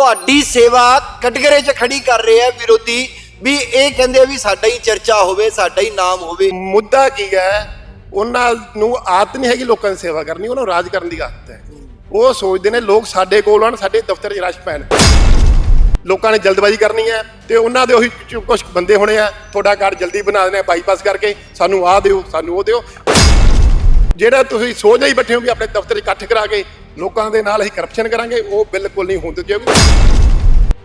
ਤੁਹਾਡੀ ਸੇਵਾ ਕਟਗਰੇ 'ਚ ਖੜੀ ਕਰ ਰਹੇ ਆ ਵਿਰੋਧੀ ਵੀ ਇਹ ਕਹਿੰਦੇ ਆ ਵੀ ਸਾਡਾ ਹੀ ਚਰਚਾ ਹੋਵੇ, ਸਾਡਾ ਹੀ ਨਾਮ ਹੋਵੇ। ਮੁੱਦਾ ਕੀ ਹੈ? ਉਹਨਾਂ ਨੂੰ ਆਦਤ ਨਹੀਂ ਹੈਗੀ ਲੋਕਾਂ ਦੀ ਸੇਵਾ ਕਰਨੀ, ਉਹਨਾਂ ਨੂੰ ਰਾਜ ਕਰਨ ਦੀ ਆਦਤ ਹੈ। ਉਹ ਸੋਚਦੇ ਨੇ ਲੋਕ ਸਾਡੇ ਕੋਲ ਆਉਣ, ਸਾਡੇ ਦਫ਼ਤਰ 'ਚ ਰਸ਼ ਪੈਣ। ਲੋਕਾਂ ਨੇ ਜਲਦਬਾਜ਼ੀ ਕਰਨੀ ਹੈ ਤੇ ਉਹਨਾਂ ਦੇ ਉਹੀ ਕੁਝ ਬੰਦੇ ਹੋਣੇ ਆ, ਤੁਹਾਡਾ ਕਾਰਡ ਜਲਦੀ ਬਣਾ ਦੇਣਾ, ਬਾਈਪਾਸ ਕਰਕੇ ਸਾਨੂੰ ਆਹ ਦਿਓ, ਸਾਨੂੰ ਉਹ ਦਿਓ। ਜਿਹੜਾ ਤੁਸੀਂ ਸੋਚ ਹੀ ਬੈਠੇ ਹੋ ਵੀ ਆਪਣੇ ਦਫ਼ਤਰ 'ਚ ਇਕੱਠ ਕਰਾ ਕੇ ਲੋਕਾਂ ਦੇ ਨਾਲ ਅਸੀਂ ਕਰਪਸ਼ਨ ਕਰਾਂਗੇ, ਉਹ ਬਿਲਕੁਲ ਨਹੀਂ ਹੁੰਦੇ ਜੇ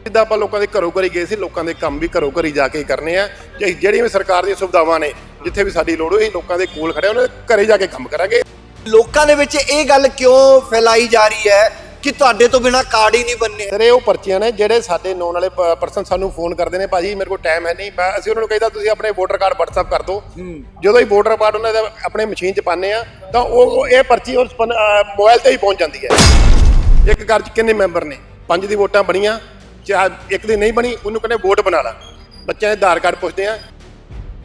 ਜਿੱਦਾਂ ਆਪਾਂ ਲੋਕਾਂ ਦੇ ਘਰੋਂ ਘਰੀ ਗਏ ਸੀ, ਲੋਕਾਂ ਦੇ ਕੰਮ ਵੀ ਘਰੋਂ ਘਰੀ ਜਾ ਕੇ ਕਰਨੇ ਆ। ਜੇ ਜਿਹੜੀਆਂ ਵੀ ਸਰਕਾਰ ਦੀਆਂ ਸੁਵਿਧਾਵਾਂ ਨੇ, ਜਿੱਥੇ ਵੀ ਸਾਡੀ ਲੋੜ ਹੋਈ ਲੋਕਾਂ ਦੇ ਕੋਲ ਖੜੇ ਉਹਨਾਂ ਦੇ ਘਰੇ ਜਾ ਕੇ ਕੰਮ ਕਰਾਂਗੇ। ਲੋਕਾਂ ਦੇ ਵਿੱਚ ਇਹ ਗੱਲ ਕਿਉਂ ਫੈਲਾਈ ਜਾ ਰਹੀ ਹੈ ਕਿ ਤੁਹਾਡੇ ਤੋਂ ਬਿਨਾ ਕਾਰਡ ਹੀ ਨਹੀਂ ਬੰਨੇ। ਸਰ ਇਹ ਉਹ ਪਰਚੀਆਂ ਨੇ ਜਿਹੜੇ ਸਾਡੇ ਨੋਨ ਵਾਲੇ ਪਰਸਨ ਸਾਨੂੰ ਫੋਨ ਕਰਦੇ ਨੇ ਭਾਜੀ ਮੇਰੇ ਕੋਲ ਟਾਈਮ ਹੈ ਨਹੀਂ। ਮੈਂ ਅਸੀਂ ਉਹਨਾਂ ਨੂੰ ਕਹਿੰਦਾ ਤੁਸੀਂ ਆਪਣੇ ਵੋਟਰ ਕਾਰਡ WhatsApp ਕਰ ਦਿਓ। ਜਦੋਂ ਹੀ ਵੋਟਰ ਕਾਰਡ ਉਹਨਾਂ ਦੇ ਆਪਣੇ ਮਸ਼ੀਨ 'ਚ ਪਾਉਂਦੇ ਆ ਤਾਂ ਉਹ ਉਹ ਇਹ ਪਰਚੀ ਉਸ ਮੋਬਾਈਲ ਤੇ ਹੀ ਪਹੁੰਚ ਜਾਂਦੀ ਹੈ। ਇੱਕ ਘਰ 'ਚ ਕਿੰਨੇ ਮੈਂਬਰ ਨੇ? ਪੰਜ ਦੀ ਵੋਟਾਂ ਬਣੀਆਂ ਚਾਹ ਇੱਕ ਦੀ ਨਹੀਂ ਬਣੀ ਉਹਨੂੰ ਕਹਿੰਦੇ ਵੋਟ ਬਣਾ ਲਾ। ਬੱਚਿਆਂ ਦੇ ਆਧਾਰ ਕਾਰਡ ਪੁੱਛਦੇ ਆ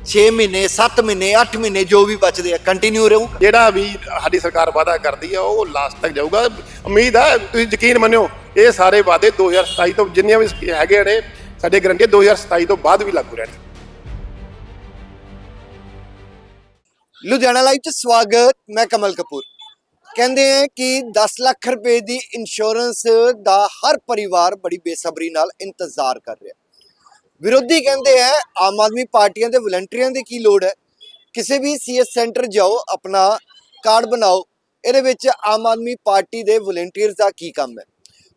6 ਮਹੀਨੇ 7 ਮਹੀਨੇ 8 ਮਹੀਨੇ ਜੋ ਵੀ ਬਚਦੇ ਆ ਕੰਟੀਨਿਊ ਰਹੂ। ਜਿਹੜਾ ਵੀ ਸਾਡੀ ਸਰਕਾਰ ਵਾਅਦਾ ਕਰਦੀ ਆ ਉਹ ਲਾਸਟ ਤੱਕ ਜਾਊਗਾ। ਉਮੀਦ ਆ ਤੁਸੀਂ ਯਕੀਨ ਮੰਨਿਓ ਇਹ ਸਾਰੇ ਵਾਅਦੇ 2027 ਤੋਂ ਜਿੰਨੀਆਂ ਵੀ ਹੈਗੇ ਨੇ ਸਾਡੇ ਗਰੰਟੀ 2027 ਤੋਂ ਬਾਅਦ ਵੀ ਲਾਗੂ ਰਹਿਣ। ਲੁਧਿਆਣਾ ਲਾਈਵ 'ਚ ਸਵਾਗਤ ਮੈਂ ਕਮਲ ਕਪੂਰ। ਕਹਿੰਦੇ ਆ ਕਿ 10 ਲੱਖ ਰੁਪਏ ਦੀ ਇੰਸ਼ੋਰੈਂਸ ਦਾ ਹਰ ਪਰਿਵਾਰ ਬੜੀ ਬੇਸਬਰੀ ਨਾਲ ਇੰਤਜ਼ਾਰ ਕਰ ਰਿਹਾ। ਵਿਰੋਧੀ ਕਹਿੰਦੇ ਹੈ, ਆਮ ਆਦਮੀ ਪਾਰਟੀਆਂ ਦੇ ਵਲੰਟੀਅਰਾਂ ਦੀ ਕੀ ਲੋੜ ਹੈ? ਕਿਸੇ ਵੀ ਸੀਐਸ ਸੈਂਟਰ ਜਾਓ, ਆਪਣਾ ਕਾਰਡ ਬਣਾਓ, ਇਹਦੇ ਵਿੱਚ ਆਮ ਆਦਮੀ ਪਾਰਟੀ ਦੇ ਵਲੰਟੀਅਰਸ ਦਾ ਕੀ ਕੰਮ ਹੈ?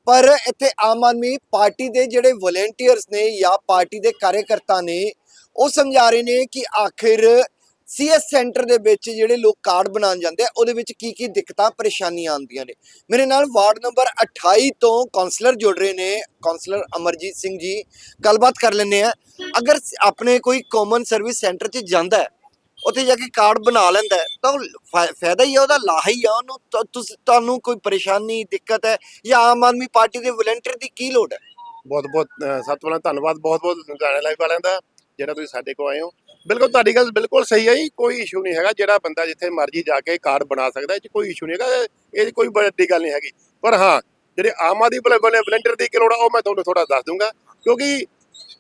ਪਰ ਇੱਥੇ ਆਮ ਆਦਮੀ ਪਾਰਟੀ ਦੇ ਜਿਹੜੇ ਵਲੰਟੀਅਰਸ ਨੇ ਜਾਂ ਪਾਰਟੀ ਦੇ ਕਾਰਜਕਰਤਾ ਨੇ, ਉਹ ਸਮਝਾ ਰਹੇ ਨੇ ਕਿ ਆਖਿਰ ਸੀਐਸ ਸੈਂਟਰ ਦੇ ਵਿੱਚ ਜਿਹੜੇ ਲੋਕ ਕਾਰਡ ਬਣਾਉਣ ਜਾਂਦੇ ਆ, ਉਹਦੇ ਵਿੱਚ ਕੀ ਕੀ ਦਿੱਕਤਾਂ, ਪਰੇਸ਼ਾਨੀਆਂ ਆਉਂਦੀਆਂ ਨੇ। ਮੇਰੇ ਨਾਲ ਵਾਰਡ ਨੰਬਰ 28 ਤੋਂ ਕਾਉਂਸਲਰ ਜੁੜ ਰਹੇ ਨੇ। ਕਾਉਂਸਲਰ ਅਮਰਜੀਤ ਸਿੰਘ ਜੀ, ਗੱਲਬਾਤ ਕਰ ਲੈਂਦੇ ਆ। ਅਗਰ ਆਪਣੇ ਕੋਈ ਕਾਮਨ ਸਰਵਿਸ ਸੈਂਟਰ 'ਚ ਜਾਂਦਾ ਹੈ, ਉੱਥੇ ਜਾ ਕੇ ਕਾਰਡ ਬਣਾ ਲੈਂਦਾ ਤਾਂ ਉਹ ਫਾਇਦਾ ਹੀ ਆ, ਉਹਦਾ ਲਾਹਾ ਹੀ ਆ, ਉਹਨੂੰ ਤੁਸੀਂ, ਤੁਹਾਨੂੰ ਕੋਈ ਪਰੇਸ਼ਾਨੀ, ਦਿੱਕਤ ਹੈ ਜਾਂ ਆਮ ਆਦਮੀ ਪਾਰਟੀ ਦੇ ਵਲੰਟੀਅਰ ਦੀ ਕੀ ਲੋੜ ਹੈ? ਬਹੁਤ ਬਹੁਤ ਸਭ ਤੋਂ ਪਹਿਲਾਂ ਧੰਨਵਾਦ ਬਹੁਤ ਬਹੁਤ ਲੁਧਿਆਣਾ ਲਾਈਵ ਵਾਲਿਆਂ ਦਾ, ਜਿਹੜਾ ਤੁਸੀਂ ਸਾਡੇ ਕੋਲ ਆਏ ਹੋ। ਬਿਲਕੁਲ, ਤੁਹਾਡੀ ਗੱਲ ਬਿਲਕੁਲ ਸਹੀ ਹੈ ਜੀ, ਕੋਈ ਇਸ਼ੂ ਨਹੀਂ ਹੈਗਾ, ਜਿਹੜਾ ਬੰਦਾ ਜਿੱਥੇ ਮਰਜ਼ੀ ਜਾ ਕੇ ਕਾਰਡ ਬਣਾ ਸਕਦਾ, ਇਹ 'ਚ ਕੋਈ ਇਸ਼ੂ ਨਹੀਂ ਹੈਗਾ, ਇਹ 'ਚ ਕੋਈ ਵੱਡੀ ਗੱਲ ਨਹੀਂ ਹੈਗੀ। ਪਰ ਹਾਂ, ਜਿਹੜੇ ਆਮ ਆਦਮੀ ਵਾਲੇ ਵਲੰਟੀਅਰ ਦੀ ਕੀ ਆ, ਉਹ ਮੈਂ ਤੁਹਾਨੂੰ ਥੋੜਾ ਦੱਸ ਦੂੰਗਾ, ਕਿਉਂਕਿ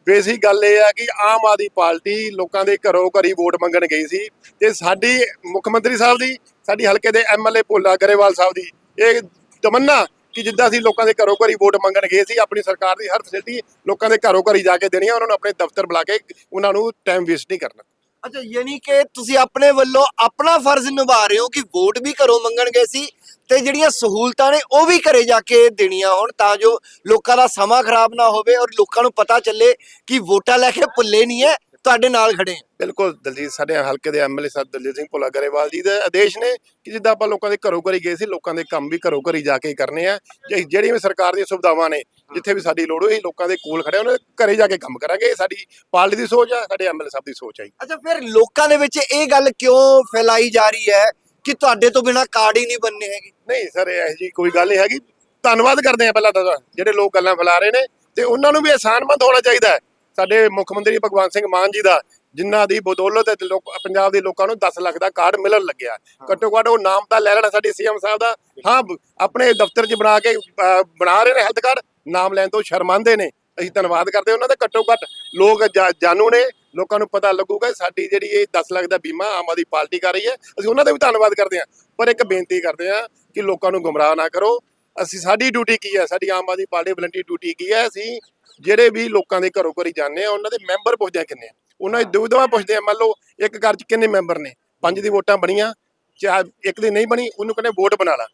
ਬੇਸਿਕ ਗੱਲ ਇਹ ਆ ਕਿ ਆਮ ਆਦਮੀ ਪਾਰਟੀ ਲੋਕਾਂ ਦੇ ਘਰੋਂ ਘਰੀ ਵੋਟ ਮੰਗਣ ਗਈ ਸੀ, ਤੇ ਸਾਡੀ ਮੁੱਖ ਮੰਤਰੀ ਸਾਹਿਬ ਦੀ, ਸਾਡੀ ਹਲਕੇ ਦੇ ਐਮਐਲਏ ਭੋਲਾ ਗਰੇਵਾਲ ਸਾਹਿਬ ਦੀ, ਇਹ ਤਮੰਨਾ ਕਿ ਜਿੱਦਾਂ ਅਸੀਂ ਲੋਕਾਂ ਦੇ ਘਰੋਂ ਘਰੀ ਵੋਟ ਮੰਗਣ ਗਏ ਸੀ, ਆਪਣੀ ਸਰਕਾਰ ਦੀ ਹਰ ਫੈਸਿਲਿਟੀ ਲੋਕਾਂ ਦੇ ਘਰੋਂ ਘਰੀ ਜਾ ਕੇ ਦੇਣੀ ਆ, ਉਹਨਾਂ ਨੂੰ ਆਪਣੇ ਦਫ਼ਤਰ ਬੁਲਾ ਕੇ ਉਹਨਾਂ ਨੂੰ ਟਾਈਮ ਵੇਸਟ ਨਹੀਂ ਕਰਨਾ। ਅੱਛਾ, ਯਾਨੀ ਕਿ ਤੁਸੀਂ ਆਪਣੇ ਵੱਲੋਂ ਆਪਣਾ ਫਰਜ਼ ਨਿਭਾ ਰਹੇ ਹੋ ਕਿ ਵੋਟ ਵੀ ਘਰੋਂ ਮੰਗਣ ਗਏ ਸੀ ਤੇ ਜਿਹੜੀਆਂ ਸਹੂਲਤਾਂ ਨੇ ਉਹ ਵੀ ਘਰੇ ਜਾ ਕੇ ਦੇਣੀਆਂ ਹੋਣ ਤਾਂ ਜੋ ਲੋਕਾਂ ਦਾ ਸਮਾਂ ਖਰਾਬ ਨਾ ਹੋਵੇ ਔਰ ਲੋਕਾਂ ਨੂੰ ਪਤਾ ਚੱਲੇ ਕਿ ਵੋਟਾਂ ਲੈ ਕੇ ਭੁੱਲੇ ਨਹੀਂ ਹੈ ਤੁਹਾਡੇ ਨਾਲ ਖੜੇ ਹਾਂ ਬਿਲਕੁਲ ਦਲਜੀਤ ਸਾਡੇ ਹਲਕੇ ਦੇ ਐਮਐਲਏ ਸਾਹਿਬ ਦਲਜੀਤ ਸਿੰਘ ਭੋਲਾ ਗਰੇਵਾਲ ਜੀ ਦੇ ਆਦੇਸ਼ ਨੇ ਕਿ ਜਿੱਦਾਂ ਆਪਾਂ ਲੋਕਾਂ ਦੇ ਘਰੋਂ ਘਰੀ ਗਏ ਸੀ ਲੋਕਾਂ ਦੇ ਕੰਮ ਵੀ ਘਰੋਂ ਘਰੀ ਜਾ ਕੇ ਕਰਨੇ ਆ। ਜੇ- ਜਿਹੜੀਆਂ ਵੀ ਸਰਕਾਰ ਦੀਆਂ ਸੁਵਿਧਾਵਾਂ ਨੇ ਜਿੱਥੇ ਵੀ ਸਾਡੀ ਲੋੜ ਹੋਈ ਲੋਕਾਂ ਦੇ ਕੋਲ ਖੜੇ ਉਹਨਾਂ ਦੇ ਘਰੇ ਜਾ ਕੇ ਕੰਮ ਕਰਾਂਗੇ। ਇਹ ਸਾਡੀ ਪਾਰਟੀ ਦੀ ਸੋਚ ਆ ਸਾਡੇ ਐਮਐਲਏ ਸਾਹਿਬ ਦੀ ਸੋਚ ਆ ਜੀ। ਅੱਛਾ ਫਿਰ ਲੋਕਾਂ ਦੇ ਵਿੱਚ ਇਹ ਗੱਲ ਕਿਉਂ ਫੈਲਾਈ ਜਾ ਰਹੀ ਹੈ ਕਿ ਤੁਹਾਡੇ ਤੋਂ ਬਿਨਾ ਕਾਰਡ ਹੀ ਨਹੀਂ ਬੰਨੇ ਹੈਗੇ? ਨਹੀਂ ਸਰ ਇਹ ਜੀ ਕੋਈ ਗੱਲ ਨਹੀਂ ਹੈਗੀ। ਧੰਨਵਾਦ ਕਰਦੇ ਆ ਪਹਿਲਾਂ ਤਾਂ ਜਿਹੜੇ ਲੋਕ ਗੱਲਾਂ ਫੈਲਾ ਰਹੇ ਨੇ ਤੇ ਉਹਨਾਂ ਨੂੰ ਵੀ ਆਸਾਨਮੰਦ ਹੋਣਾ ਚਾਹੀਦਾ ਹੈ। ਸਾਡੇ ਮੁੱਖ ਮੰਤਰੀ ਭਗਵੰਤ ਸਿੰਘ ਮਾਨ ਜੀ ਦਾ ਜਿਨ੍ਹਾਂ ਦੀ ਬਦੌਲਤ ਲੋਕ ਪੰਜਾਬ ਦੇ ਲੋਕਾਂ ਨੂੰ 10 ਲੱਖ ਦਾ ਕਾਰਡ ਮਿਲਣ ਲੱਗਿਆ। ਘੱਟੋ ਘੱਟ ਉਹ ਨਾਮ ਤਾਂ ਲੈ ਲੈਣਾ ਸਾਡੇ ਸੀਐਮ ਸਾਹਿਬ ਦਾ। ਹਾਂ ਆਪਣੇ ਦਫ਼ਤਰ 'ਚ ਬਣਾ ਕੇ ਬਣਾ ਰਹੇ ਨੇ ਹੈਲਥ ਕਾਰਡ ਨਾਮ ਲੈਣ ਤੋਂ ਸ਼ਰਮਾਂਦੇ ਨੇ। ਅਸੀਂ ਧੰਨਵਾਦ ਕਰਦੇ ਉਹਨਾਂ ਦਾ। ਘੱਟੋ ਘੱਟ ਲੋਕ ਜਾਣੂ ਨੇ। ਲੋਕਾਂ ਨੂੰ ਪਤਾ ਲੱਗੂਗਾ ਸਾਡੀ ਜਿਹੜੀ ਇਹ 10 ਲੱਖ ਦਾ ਬੀਮਾ ਆਮ ਆਦਮੀ ਪਾਰਟੀ ਕਰ ਰਹੀ ਹੈ। ਅਸੀਂ ਉਹਨਾਂ ਦਾ ਵੀ ਧੰਨਵਾਦ ਕਰਦੇ ਹਾਂ। ਪਰ ਇੱਕ ਬੇਨਤੀ ਕਰਦੇ ਹਾਂ ਕਿ ਲੋਕਾਂ ਨੂੰ ਗੁੰਮਰਾਹ ਨਾ ਕਰੋ। ਅਸੀਂ ਸਾਡੀ ਡਿਊਟੀ ਕੀ ਹੈ? ਸਾਡੀ Aam Aadmi party volunteer duty ਕੀ ਹੈ? ਅਸੀਂ ਜਿਹੜੇ ਵੀ ਲੋਕਾਂ ਦੇ ਘਰੋਂ ਘਰੀ ਜਾਂਦੇ ਆ ਉਹਨਾਂ ਦੇ ਮੈਂਬਰ ਪੁੱਛਦੇ ਆ ਕਿੰਨੇ ਉਹਨਾਂ ਦੀ ਦੁਵਿਧਾ ਪੁੱਛਦੇ ਆ ਮੰਨ ਲਓ ਇੱਕ ਘਰ 'ਚ ਕਿੰਨੇ ਮੈਂਬਰ ਨੇ? ਪੰਜ ਦੀ ਵੋਟਾਂ ਬਣੀਆਂ ਚਾਹ ਇੱਕ ਦੀ ਨਹੀਂ ਬਣੀ ਉਹਨੂੰ ਕਹਿੰਦੇ ਵੋਟ ਬਣਾ ਲਾ।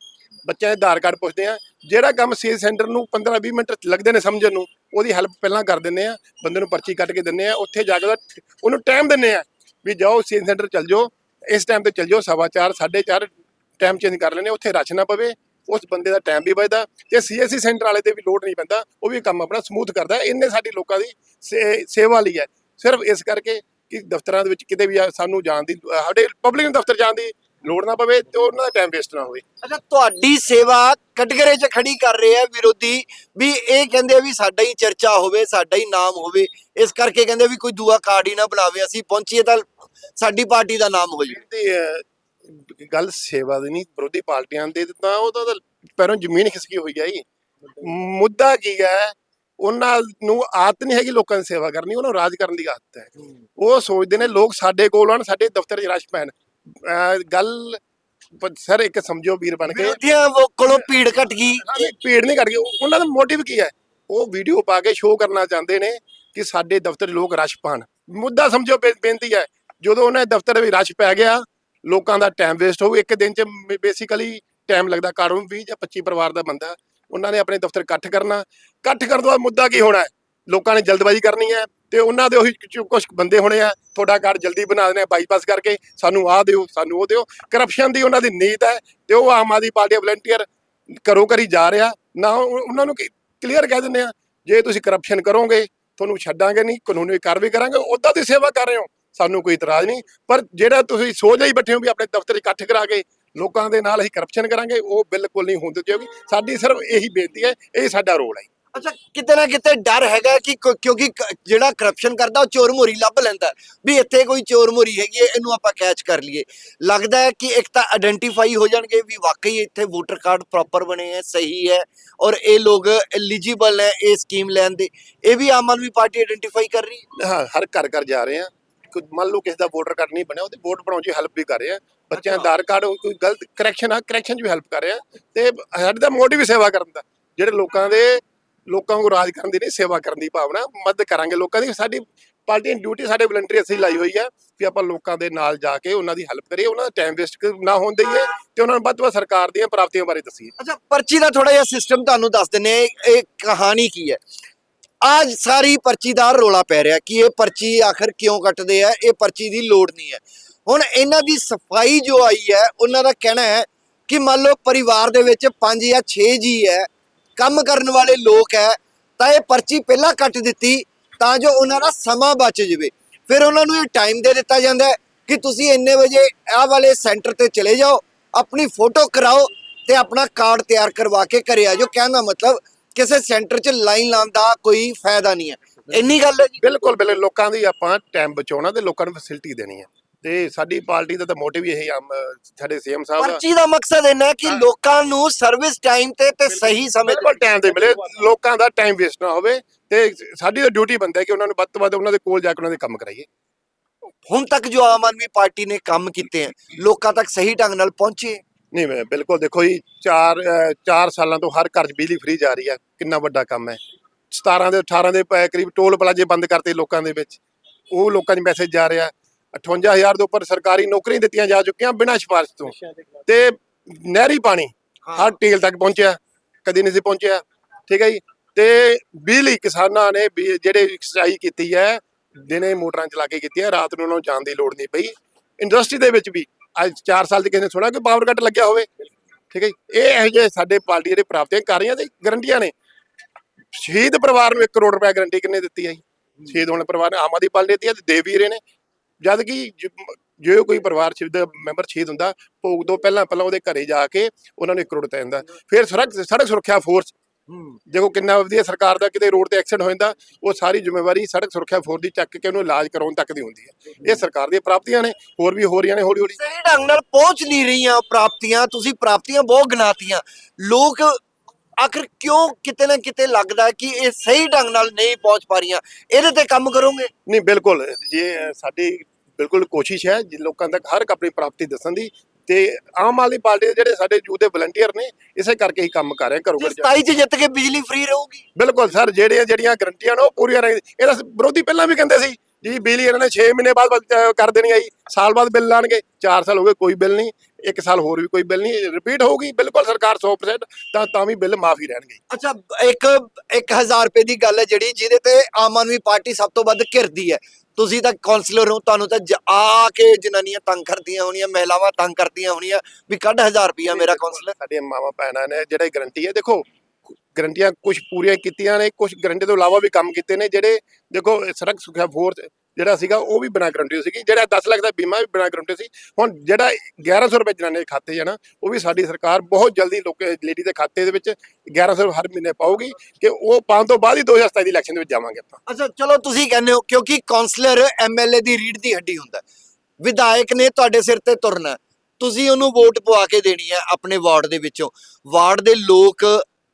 ਬੱਚਿਆਂ ਦੇ ਆਧਾਰ ਕਾਰਡ ਪੁੱਛਦੇ ਆ ਜਿਹੜਾ ਕੰਮ ਸੀ ਸੈਂਟਰ ਨੂੰ 15-20 ਮਿੰਟ ਲੱਗਦੇ ਨੇ ਸਮਝਣ ਨੂੰ ਉਹਦੀ ਹੈਲਪ ਪਹਿਲਾਂ ਕਰ ਦਿੰਦੇ ਆ ਬੰਦੇ ਨੂੰ ਪਰਚੀ ਕੱਟ ਕੇ ਦਿੰਦੇ ਆ ਉੱਥੇ ਜਾ ਕੇ ਉਹਨੂੰ ਟਾਈਮ ਦਿੰਦੇ ਆ ਵੀ ਜਾਓ ਸੀ ਸੈਂਟਰ ਚੱਲ ਜਾਓ ਇਸ ਟਾਈਮ ਤੇ ਚੱਲ ਜਾਓ ਸਵਾ ਚਾਰ, ਸਾਢੇ ਚਾਰ ਟਾਈਮ ਚੇਂਜ ਕਰ ਲੈਣੇ ਉੱਥੇ ਰਸ਼ ਨਾ ਪਵੇ। ਉਸ ਬੰਦੇ ਦਾ ਟਾਈਮ ਵੀ ਬਚਦਾ ਤੇ ਸੀਐਸਸੀ ਸੈਂਟਰ ਵਾਲੇ ਤੇ ਵੀ ਲੋਡ ਨਹੀਂ ਪੈਂਦਾ ਉਹ ਵੀ ਕੰਮ ਆਪਣਾ ਸਮੂਥ ਕਰਦਾ ਇੰਨੇ ਸਾਡੀ ਲੋਕਾਂ ਦੀ ਸੇਵਾ ਲਈ ਹੈ। ਸਿਰਫ ਇਸ ਕਰਕੇ ਕਿ ਦਫ਼ਤਰਾਂ ਦੇ ਵਿੱਚ ਕਿਤੇ ਵੀ ਸਾਨੂੰ ਜਾਣ ਦੀ ਸਾਡੇ ਪਬਲਿਕ ਨੂੰ ਦਫ਼ਤਰ ਜਾਣ ਦੀ ਲੋੜ ਨਾ ਪਵੇ ਤੇ ਉਹਨਾਂ ਦਾ ਟਾਈਮ ਵੇਸਟ ਨਾ ਹੋਵੇ। ਅੱਛਾ ਤੁਹਾਡੀ ਸੇਵਾ ਕਟਗਰੇ 'ਚ ਖੜੀ ਕਰ ਰਹੇ ਆ ਵਿਰੋਧੀ ਵੀ ਇਹ ਕਹਿੰਦੇ ਆ ਵੀ ਸਾਡਾ ਹੀ ਚਰਚਾ ਹੋਵੇ ਸਾਡਾ ਹੀ ਨਾਮ ਹੋਵੇ ਇਸ ਕਰਕੇ ਕਹਿੰਦੇ ਵੀ ਕੋਈ ਦੂਆ ਕਾਰਡ ਹੀ ਨਾ ਬਣਾਵੇ ਅਸੀਂ ਪਹੁੰਚੀਏ ਤਾਂ ਸਾਡੀ ਪਾਰਟੀ ਦਾ ਨਾਮ ਹੋ ਜਾਵੇ। ਗੱਲ ਸੇਵਾ ਦੀ ਨਹੀਂ ਵਿਰੋਧੀ ਪਾਰਟੀਆਂ ਦੇ ਤਾਂ ਉਹਦਾ ਤਾਂ ਪੈਰੋਂ ਜ਼ਮੀਨ ਖਿਸਕੀ ਹੋਈ ਹੈ ਜੀ। ਮੁੱਦਾ ਕੀ ਹੈ ਉਹਨਾਂ ਨੂੰ ਆਦਤ ਨਹੀਂ ਹੈਗੀ ਲੋਕਾਂ ਦੀ ਸੇਵਾ ਕਰਨੀ ਉਹਨਾਂ ਨੂੰ ਰਾਜ ਕਰਨ ਦੀ ਆਦਤ ਹੈ। ਉਹ ਸੋਚਦੇ ਨੇ ਲੋਕ ਸਾਡੇ ਕੋਲ ਆਉਣ ਸਾਡੇ ਦਫ਼ਤਰ 'ਚ ਰਸ਼ ਪੈਣ। ਗੱਲ ਸਰ ਇੱਕ ਸਮਝੋ ਵੀਰ ਬਣ ਕੇ। ਵਿਰੋਧੀਆਂ ਕੋਲੋਂ ਭੀੜ ਘਟ ਗਈ। ਭੀੜ ਨਹੀਂ ਕੱਢ ਗਈ। ਉਹ- ਉਹਨਾਂ ਦਾ ਮੋਟਿਵ ਕੀ ਹੈ? ਉਹ ਵੀਡੀਓ ਪਾ ਕੇ ਸ਼ੋਅ ਕਰਨਾ ਚਾਹੁੰਦੇ ਨੇ ਕਿ ਸਾਡੇ ਦਫ਼ਤਰ 'ਚ ਲੋਕ ਰਸ਼ ਪਾਣ। ਮੁੱਦਾ ਸਮਝੋ ਬੇਨਤੀ ਹੈ ਜਦੋਂ ਉਹਨਾਂ ਦੇ ਦਫ਼ਤਰ ਵਿੱਚ ਰਸ਼ ਪੈ ਗਿਆ ਲੋਕਾਂ ਦਾ ਟਾਈਮ ਵੇਸਟ ਹੋਊ। ਇੱਕ ਦਿਨ 'ਚ ਬੇਸਿਕਲੀ ਟਾਈਮ ਲੱਗਦਾ ਕਾਰਨ 20 ਜਾਂ 25 ਪਰਿਵਾਰ ਦਾ ਬੰਦਾ। ਉਹਨਾਂ ਨੇ ਆਪਣੇ ਦਫ਼ਤਰ ਇਕੱਠ ਕਰਨਾ। ਇਕੱਠ ਕਰਨ ਤੋਂ ਬਾਅਦ ਮੁੱਦਾ ਕੀ ਹੋਣਾ ਹੈ? ਲੋਕਾਂ ਨੇ ਜਲਦਬਾਜ਼ੀ ਕਰਨੀ ਹੈ ਤੇ ਉਹਨਾਂ ਦੇ ਉਹੀ ਕੁਝ ਬੰਦੇ ਹੋਣੇ ਆ। ਤੁਹਾਡਾ ਕਾਰਡ ਜਲਦੀ ਬਣਾ ਦੇਣਾ ਬਾਈਪਾਸ ਕਰਕੇ ਸਾਨੂੰ ਆਹ ਦਿਓ, ਸਾਨੂੰ ਉਹ ਦਿਓ। ਕਰਪਸ਼ਨ ਦੀ ਉਹਨਾਂ ਦੀ ਨੀਤ ਹੈ ਤੇ ਉਹ ਆਮ ਆਦਮੀ ਪਾਰਟੀ ਦੇ ਵਲੰਟੀਅਰ ਕਰੋ ਕਰੀ ਜਾ ਰਿਹਾ। ਨਾ ਉਹ- ਉਹਨਾਂ ਨੂੰ ਕਲੀਅਰ ਕਹਿ ਦਿੰਦੇ ਆ, ਜੇ ਤੁਸੀਂ ਕਰਪਸ਼ਨ ਕਰੋਗੇ, ਤੁਹਾਨੂੰ ਛੱਡਾਂਗੇ ਨਹੀਂ, ਕਾਨੂੰਨੀ ਕਾਰਵਾਈ ਕਰਾਂਗੇ ਉਦਾਂ ਦੀ ਸੇਵਾ ਕਰ ਰਹੇ ਹੋ। ਸਾਨੂੰ ਕੋਈ ਇਤਰਾਜ਼ ਨਹੀਂ। ਪਰ ਜਿਹੜਾ ਤੁਸੀਂ ਸੋਚ ਲਈ ਬੈਠੇ ਹੋ ਵੀ ਆਪਣੇ ਦਫ਼ਤਰ ਇਕੱਠ ਕਰਾ ਕੇ ਲੋਕਾਂ ਦੇ ਨਾਲ ਅਸੀਂ ਕਰਪਸ਼ਨ ਕਰਾਂਗੇ ਉਹ ਬਿਲਕੁਲ ਨਹੀਂ ਹੁੰਦੇ ਚਾਹੀਦੀ ਸਾਡੀ ਸਿਰਫ ਇਹੀ ਬੇਨਤੀ ਹੈ ਇਹ ਸਾਡਾ ਰੋਲ ਹੈ। ਅੱਛਾ ਕਿਤੇ ਨਾ ਕਿਤੇ ਡਰ ਹੈਗਾ ਕਿ ਕਿਉਂ- ਕਿਉਂਕਿ ਜਿਹੜਾ ਕਰਪਸ਼ਨ ਕਰਦਾ ਉਹ ਚੋਰ ਮੋਰੀ ਲੱਭ ਲੈਂਦਾ। ਵੀ ਇੱਥੇ ਕੋਈ ਚੋਰ ਮੋਰੀ ਹੈਗੀ ਹੈ ਇਹਨੂੰ ਆਪਾਂ ਕੈਚ ਕਰ ਲਈਏ। ਲੱਗਦਾ ਹੈ ਕਿ ਇੱਕ ਤਾਂ ਆਇਡੈਂਟੀਫਾਈ ਹੋ ਜਾਣਗੇ ਵੀ ਵਾਕਈ ਇੱਥੇ ਵੋਟਰ ਕਾਰਡ ਪ੍ਰੋਪਰ ਬਣੇ ਹੈ ਸਹੀ ਹੈ ਔਰ ਇਹ ਲੋਕ ਐਲੀਜੀਬਲ ਹੈ ਇਹ ਸਕੀਮ ਲੈਣ ਦੇ। ਇਹ ਵੀ ਆਮ ਆਦਮੀ ਪਾਰਟੀ ਆਇਡੈਂਟੀਫਾਈ ਕਰ ਰਹੀ ਹੈ। ਹਾਂ ਹਰ ਘਰ ਘਰ ਜਾ ਰਹੇ ਆ ਮੰਨ ਲਓ ਕਿਸੇ ਦਾ ਵੋਟਰ ਕਾਰਡ ਨਹੀਂ ਬਣਿਆ ਉਹਦੇ ਵੋਟ ਬਣਾਉਣ 'ਚ ਹੈਲਪ ਵੀ ਕਰ ਰਹੇ। ਬੱਚਿਆਂ ਦਾ ਆਧਾਰ ਕਾਰਡ ਕੋਈ ਗਲਤ ਕਰੈਕਸ਼ਨ ਆ ਕਰੈਕਸ਼ਨ 'ਚ ਵੀ ਹੈਲਪ ਕਰ ਰਹੇ ਤੇ ਸਾਡੇ ਦਾ ਮੋਟਿਵ ਸੇਵਾ ਕਰਨ ਦਾ। ਜਿਹੜੇ ਲੋਕਾਂ ਦੇ ਲੋਕਾਂ ਨੂੰ ਰਾਜ ਕਰਨ ਦੀ ਨਹੀਂ ਸੇਵਾ ਕਰਨ ਦੀ ਭਾਵਨਾ ਮਦਦ ਕਰਾਂਗੇ। ਲੋਕਾਂ ਦੀ ਸਾਡੀ ਪਾਰਟੀ ਦੀ ਡਿਊਟੀ ਸਾਡੇ ਵਲੰਟੀਅਰ ਅਸੀਂ ਲਾਈ ਹੋਈ ਹੈ ਕਿ ਆਪਾਂ ਲੋਕਾਂ ਦੇ ਨਾਲ ਜਾ ਕੇ ਉਹਨਾਂ ਦੀ ਹੈਲਪ ਕਰੀਏ ਉਹਨਾਂ ਦਾ ਟਾਈਮ ਵੇਸਟ ਨਾ ਹੋਣ ਦਈਏ ਤੇ ਉਹਨਾਂ ਨੂੰ ਵੱਧ ਤੋਂ ਵੱਧ ਸਰਕਾਰ ਦੀਆਂ ਪ੍ਰਾਪਤੀਆਂ ਬਾਰੇ ਦੱਸੀਏ। ਅੱਛਾ ਪਰਚੀ ਦਾ ਥੋੜਾ ਜਿਹਾ ਸਿਸਟਮ ਤੁਹਾਨੂੰ ਦੱਸ ਦਿੰਨੇ ਇਹ ਕਹਾਣੀ ਕੀ ਹੈ? ਅੱਜ ਸਾਰੀ ਪਰਚੀ ਦਾ ਰੋਲਾ ਪੈ ਰਿਹਾ ਕਿ ਇਹ ਪਰਚੀ ਆਖਰ ਕਿਉਂ ਕੱਟਦੇ ਆ, ਇਹ ਪਰਚੀ ਦੀ ਲੋੜ ਨਹੀਂ ਹੈ। ਹੁਣ ਇਹਨਾਂ ਦੀ ਸਫ਼ਾਈ ਜੋ ਆਈ ਹੈ, ਉਹਨਾਂ ਦਾ ਕਹਿਣਾ ਹੈ ਕਿ ਮੰਨ ਲਓ ਪਰਿਵਾਰ ਦੇ ਵਿੱਚ 5 ਜਾਂ 6 ਜੀ ਹੈ, ਕੰਮ ਕਰਨ ਵਾਲੇ ਲੋਕ ਹੈ, ਤਾਂ ਇਹ ਪਰਚੀ ਪਹਿਲਾਂ ਕੱਟ ਦਿੱਤੀ ਤਾਂ ਜੋ ਉਹਨਾਂ ਦਾ ਸਮਾਂ ਬਚ ਜਾਵੇ। ਫਿਰ ਉਹਨਾਂ ਨੂੰ ਇਹ ਟਾਈਮ ਦੇ ਦਿੱਤਾ ਜਾਂਦਾ ਕਿ ਤੁਸੀਂ ਇੰਨੇ ਵਜੇ ਆਹ ਵਾਲੇ ਸੈਂਟਰ ਤੇ ਚਲੇ ਜਾਓ, ਆਪਣੀ ਫੋਟੋ ਕਰਾਓ ਤੇ ਆਪਣਾ ਕਾਰਡ ਤਿਆਰ ਕਰਵਾ ਕੇ ਘਰੇ ਆ ਜਾਓ। ਕਹਿਣ ਦਾ ਮਤਲਬ ਕਿਸੇ ਸੈਂਟਰ 'ਚ ਲਾਈਨ ਲਾਉਣ ਦਾ ਕੋਈ ਫਾਇਦਾ ਨਹੀਂ ਹੈ। ਇੰਨੀ ਗੱਲ ਹੈ ਜੀ। ਬਿਲਕੁਲ ਬਿਲਕੁਲ। ਲੋਕਾਂ ਦੀ ਆਪਾਂ ਟਾਈਮ ਬਚਾਉਣਾ ਤੇ ਲੋਕਾਂ ਨੂੰ ਫੈਸਿਲਿਟੀ ਦੇਣੀ ਹੈ ਤੇ ਸਾਡੀ ਪਾਰਟੀ ਦਾ ਤਾਂ ਮੋਟਿਵ ਹੀ ਇਹ ਆ ਸਾਡੇ ਸੀਐਮ ਸਾਹਿਬ ਦਾ। ਪਰਚੀ ਦਾ ਮਕਸਦ ਇਹਨਾਂ ਹੈ ਕਿ। ਲੋਕਾਂ ਨੂੰ ਸਰਵਿਸ ਟਾਈਮ ਤੇ ਤੇ ਸਹੀ ਸਮੇਂ ਤੇ ਬਿਲਕੁਲ ਟਾਈਮ ਤੇ ਮਿਲੇ। ਲੋਕਾਂ ਦਾ ਟਾਈਮ ਵੇਸਟ ਨਾ ਹੋਵੇ ਤੇ ਸਾਡੀ ਤਾਂ ਡਿਊਟੀ ਬੰਦਾ ਹੈ ਕਿ ਉਹਨਾਂ ਨੂੰ ਵੱਧ ਤੋਂ ਵੱਧ ਉਹਨਾਂ ਦੇ ਕੋਲ ਜਾ ਕੇ ਉਹਨਾਂ ਦੇ ਕੰਮ ਕਰਾਈਏ। ਹੁਣ ਤੱਕ ਜੋ ਆਮ ਆਦਮੀ ਪਾਰਟੀ ਨੇ ਕੰਮ ਕੀਤੇ ਹੈ ਲੋਕਾਂ ਤੱਕ ਸਹੀ ਢੰਗ ਨਾਲ ਪਹੁੰਚੇ ਨਹੀਂ ਮੈਂ ਬਿਲਕੁਲ ਦੇਖੋ ਜੀ 4 4 ਸਾਲਾਂ ਤੋਂ ਹਰ ਘਰ 'ਚ ਬਿਜਲੀ ਫ੍ਰੀ ਜਾ ਰਹੀ ਹੈ ਕਿੰਨਾ ਵੱਡਾ ਕੰਮ ਹੈ। 17 ਦੇ 18 ਦੇ ਕਰੀਬ ਟੋਲ ਪਲਾਜੇ ਬੰਦ ਕਰਤੇ ਲੋਕਾਂ ਦੇ ਵਿੱਚ। ਉਹ ਲੋਕਾਂ 'ਚ ਮੈਸੇਜ ਜਾ ਰਿਹਾ। 58000 ਦੇ ਉੱਪਰ ਸਰਕਾਰੀ ਨੌਕਰੀਆਂ ਦਿੱਤੀਆਂ ਜਾ ਚੁੱਕੀਆਂ ਬਿਨਾਂ ਸਿਫਾਰਿਸ਼ ਤੋਂ। ਤੇ ਨਹਿਰੀ ਪਾਣੀ ਹਰ ਟੇਲ ਤੱਕ ਪਹੁੰਚਿਆ। ਕਦੀ ਨਹੀਂ ਸੀ ਪਹੁੰਚਿਆ। ਠੀਕ ਹੈ ਜੀ। ਤੇ ਬਿਜਲੀ ਕਿਸਾਨਾਂ ਨੇ ਜਿਹੜੇ ਸਿੰਚਾਈ ਕੀਤੀ ਹੈ ਦਿਨੇ ਮੋਟਰਾਂ ਚਲਾ ਕੇ ਕੀਤੀ ਹੈ ਰਾਤ ਨੂੰ ਉਹਨਾਂ ਨੂੰ ਜਾਣ ਦੀ ਲੋੜ ਨਹੀਂ ਪਈ। ਇੰਡਸਟਰੀ ਦੇ ਵਿੱਚ ਵੀ ਅੱਜ 4 ਸਾਲ ਚ ਕਿਸੇ ਨੇ ਸੁਣਿਆ ਕਿ ਪਾਵਰ ਕੱਟ ਲੱਗਿਆ ਹੋਵੇ? ਠੀਕ ਹੈ ਜੀ। ਇਹ ਇਹੋ ਜਿਹੇ ਸਾਡੇ ਪਾਰਟੀ ਜਿਹੜੇ ਪ੍ਰਾਪਤੀਆਂ ਕਰ ਰਹੀਆਂ ਤੇ ਗਰੰਟੀਆਂ ਨੇ। ਸ਼ਹੀਦ ਪਰਿਵਾਰ ਨੂੰ 1 ਕਰੋੜ ਰੁਪਏ ਗਰੰਟੀ ਕਿੰਨੇ ਦਿੱਤੀ ਹੈ ਜੀ? ਸ਼ਹੀਦ ਹੋਣ ਪਰਿਵਾਰ ਨੇ, ਆਮ ਆਦਮੀ ਪਾਰਟੀ ਦਿੱਤੀ ਹੈ ਤੇ ਦੇ ਵੀ ਰਹੇ ਨੇ। ਜਦ ਕਿ ਜੇ ਕੋਈ ਪਰਿਵਾਰ ਸ਼ਹੀਦ ਮੈਂਬਰ ਸ਼ਹੀਦ ਹੁੰਦਾ, ਭੋਗ ਤੋਂ ਪਹਿਲਾਂ ਪਹਿਲਾਂ ਉਹਦੇ ਘਰੇ ਜਾ ਕੇ ਉਹਨਾਂ ਨੂੰ 1 ਕਰੋੜ ਦਿੱਤਾ ਜਾਂਦਾ ਫਿਰ ਸੜਕ ਸੜਕ ਸੁਰੱਖਿਆ ਫੋਰਸ ਦੇਖੋ ਕਿੰਨਾ ਵਧੀਆ ਸਰਕਾਰ ਦਾ ਕਿਤੇ ਰੋਡ ਤੇ ਐਕਸੀਡੈਂਟ ਹੋ ਜਾਂਦਾ ਉਹ ਸਾਰੀ ਜ਼ਿੰਮੇਵਾਰੀ ਸੜਕ ਸੁਰੱਖਿਆ ਫੋਰਸ ਦੀ ਚੱਕ ਕੇ ਉਹਨੂੰ ਇਲਾਜ ਕਰਾਉਣ ਤੱਕ ਦੀ ਹੁੰਦੀ ਹੈ। ਇਹ ਸਰਕਾਰ ਦੀਆਂ ਪ੍ਰਾਪਤੀਆਂ ਨੇ ਹੋਰ ਵੀ ਹੋ ਰਹੀਆਂ ਨੇ ਹੌਲੀ ਹੌਲੀ ਸਹੀ ਢੰਗ ਨਾਲ ਪਹੁੰਚ ਨਹੀਂ ਰਹੀਆਂ ਪ੍ਰਾਪਤੀਆਂ ਤੁਸੀਂ ਪ੍ਰਾਪਤੀਆਂ ਬਹੁਤ ਗਿਣਾਤੀਆਂ। ਲੋਕ ਆਖਰ ਕਿਉਂ ਕਿਤੇ ਨਾ ਕਿਤੇ ਲੱਗਦਾ ਕਿ ਇਹ ਸਹੀ ਢੰਗ ਨਾਲ ਨਹੀਂ ਪਹੁੰਚ ਪਾ ਰਹੀਆਂ? ਇਹਦੇ ਤੇ ਕੰਮ ਕਰੋਗੇ? ਨਹੀਂ ਬਿਲਕੁਲ। ਜੇ ਸਾਡੀ ਬਿਲਕੁਲ ਕੋਸ਼ਿਸ਼ ਹੈ ਜੇ ਲੋਕਾਂ ਤੱਕ ਹਰ ਇੱਕ ਆਪਣੀ ਪ੍ਰਾਪਤੀ ਦੱਸਣ ਦੀ ਤੇ ਆਮ ਆਦਮੀ ਪਾਰਟੀ ਦੇ ਜਿਹੜੇ ਸਾਡੇ ਯੂਥ ਦੇ ਵਲੰਟੀਅਰ ਨੇ ਇਸੇ ਕਰਕੇ ਹੀ ਕੰਮ ਕਰ ਰਹੇ ਘਰੋਂ ਘਰ ਜਾ 27 ਚ ਜਿੱਤ ਕੇ ਬਿਜਲੀ ਫ੍ਰੀ ਰਹੂਗੀ। ਬਿਲਕੁਲ ਸਰ ਜਿਹੜੀਆਂ ਜਿਹੜੀਆਂ ਗਰੰਟੀਆਂ ਨੇ ਉਹ ਪੂਰੀਆਂ ਰਹਿ ਇਹਦਾ ਵਿਰੋਧੀ ਪਹਿਲਾਂ ਵੀ ਕਹਿੰਦੇ ਸੀ ਜੀ ਬਿਜਲੀ ਇਹਨਾਂ ਨੇ 6 ਮਹੀਨੇ ਬਾਅਦ ਕਰ ਦੇਣੀ ਆਈ ਸਾਲ ਬਾਅਦ ਬਿੱਲ ਲਾਣਗੇ 4 ਸਾਲ ਹੋ ਗਏ ਕੋਈ ਬਿੱਲ ਨਹੀਂ ਇੱਕ ਸਾਲ ਹੋਰ ਵੀ ਕੋਈ ਬਿੱਲ ਨਹੀਂ ਰਿਪੀਟ ਹੋਊਗੀ ਬਿਲਕੁਲ ਸਰਕਾਰ 100% ਤਾਂ ਤਾਂ ਵੀ ਬਿੱਲ ਮਾਫੀ ਰਹਿਣਗੇ। ਅੱਛਾ ਇੱਕ 1000 ਰੁਪਏ ਦੀ ਗੱਲ ਹੈ ਜਿਹੜੀ ਜਿਹਦੇ ਤੇ ਆਮ ਆਦਮੀ ਪਾਰਟੀ ਸਭ ਤੋਂ ਵੱਧ ਘਿਰਦੀ ਹੈ। ਤੁਸੀਂ ਤਾਂ ਕਾਉਂਸਲਰ ਹੋ ਤੁਹਾਨੂੰ ਤਾਂ ਆ ਕੇ ਜਨਾਨੀਆਂ ਤੰਗ ਕਰਦੀਆਂ ਹੋਣੀਆਂ ਮਹਿਲਾਵਾਂ ਤੰਗ ਕਰਦੀਆਂ ਹੋਣੀਆਂ ਵੀ ਕੱਢ 1000 ਰੁਪਿਆ ਮੇਰਾ ਕਾਉਂਸਲਰ ਸਾਡੀਆਂ ਮਾਵਾਂ ਭੈਣਾਂ ਨੇ ਜਿਹੜੇ ਗਰੰਟੀ ਹੈ ਦੇਖੋ ਗਰੰਟੀਆਂ ਕੁਝ ਪੂਰੀਆਂ ਕੀਤੀਆਂ ਨੇ ਕੁਝ ਗਰੰਟੀ ਤੋਂ ਇਲਾਵਾ ਵੀ ਕੰਮ ਕੀਤੇ ਨੇ ਜਿਹੜੇ ਦੇਖੋ ਸੜਕ ਸੁਰੱਖਿਆ ਫੋਰਸ ਜਿਹੜਾ ਸੀਗਾ ਉਹ ਵੀ ਬਿਨਾਂ ਗਰੰਟੀ ਸੀਗੀ, ਜਿਹੜਾ 10 ਲੱਖ ਦਾ ਬੀਮਾ ਵੀ ਬਿਨਾਂ ਗਰੰਟੀ ਸੀ। ਹੁਣ ਜਿਹੜਾ 1100 ਰੁਪਏ ਜਨਾਨੇ ਦੇ ਖਾਤੇ 'ਚ ਹੈ ਨਾ, ਉਹ ਵੀ ਸਾਡੀ ਸਰਕਾਰ ਬਹੁਤ ਜਲਦੀ ਲੋਕ ਲੇਡੀ ਦੇ ਖਾਤੇ ਦੇ ਵਿੱਚ 1100 ਹਰ ਮਹੀਨੇ ਪਾਊਗੀ ਕਿ ਉਹ ਪਾਉਣ ਤੋਂ ਬਾਅਦ ਹੀ 2027 ਦੀ ਇਲੈਕਸ਼ਨ ਦੇ ਵਿੱਚ ਜਾਵਾਂਗੇ ਆਪਾਂ। ਅੱਛਾ, ਚਲੋ ਤੁਸੀਂ ਕਹਿੰਦੇ ਹੋ ਕਿਉਂਕਿ ਕਾਉਂਸਲਰ ਐਮਐਲਏ ਦੀ ਰੀੜ ਦੀ ਹੱਡੀ ਹੁੰਦਾ। ਵਿਧਾਇਕ ਨੇ ਤੁਹਾਡੇ ਸਿਰ ਤੇ ਤੁਰਨਾ। ਤੁਸੀਂ ਉਹਨੂੰ ਵੋਟ ਪਵਾ ਕੇ ਦੇਣੀ ਹੈ ਆਪਣੇ ਵਾਰਡ ਦੇ ਵਿੱਚੋਂ। ਵਾਰਡ ਦੇ ਲੋਕ